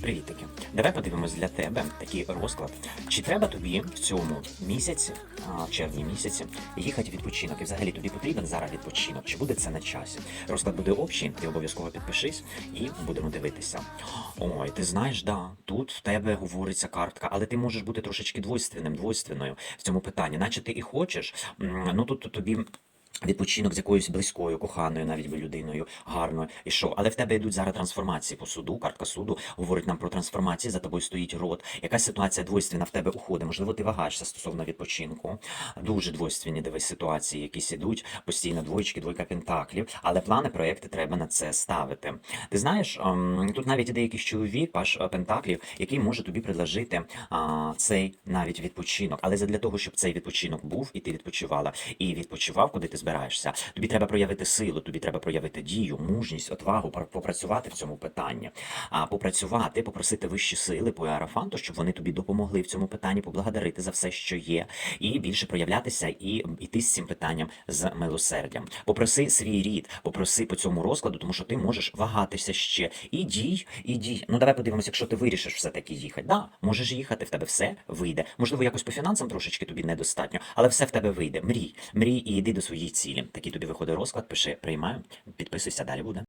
Привітики. Давай подивимось для тебе такий розклад. Чи треба тобі в цьому місяці, в червні місяці, їхати відпочинок? І взагалі тобі потрібен зараз відпочинок? Чи буде це на часі? Розклад буде общий, ти обов'язково підпишись і будемо дивитися. Ой, ти знаєш, да, тут в тебе говориться картка, але ти можеш бути трошечки двойственним, двойственною в цьому питанні. Наче ти і хочеш, ну тут тобі. Відпочинок з якоюсь близькою, коханою навіть би людиною, гарною, і що? Але в тебе йдуть зараз трансформації по суду. Картка суду говорить нам про трансформації. За тобою стоїть рот. Якась ситуація двойственна в тебе уходить. Можливо, ти вагаєшся стосовно відпочинку. Дуже двойственні дивись ситуації, якісь ідуть постійно двоєчки, двойка пентаклів. Але плани, проекти треба на це ставити. Ти знаєш, ем, тут навіть іде якийсь чоловік, паш е, пентаклів, який може тобі предложити цей навіть відпочинок. Але задля того, щоб цей відпочинок був, і ти відпочивала, і відпочивав, куди ти збираєшся. Тобі треба проявити силу, тобі треба проявити дію, мужність, отвагу, попрацювати в цьому питанні. А попрацювати, попросити вищі сили по аерофанту, щоб вони тобі допомогли в цьому питанні, поблагодарити за все, що є, і більше проявлятися і йти з цим питанням з милосердям. Попроси свій рід, попроси по цьому розкладу, тому що ти можеш вагатися ще. І дій, і дій. Ну давай подивимося, якщо ти вирішиш все-таки їхати. Да, можеш їхати, в тебе все вийде. Можливо, якось по фінансам трошечки тобі недостатньо, але все в тебе вийде. Мрій, мрій і йди до своєї цілі. Такий тобі виходить розклад, пиши, приймаю, підписуйся, далі буде.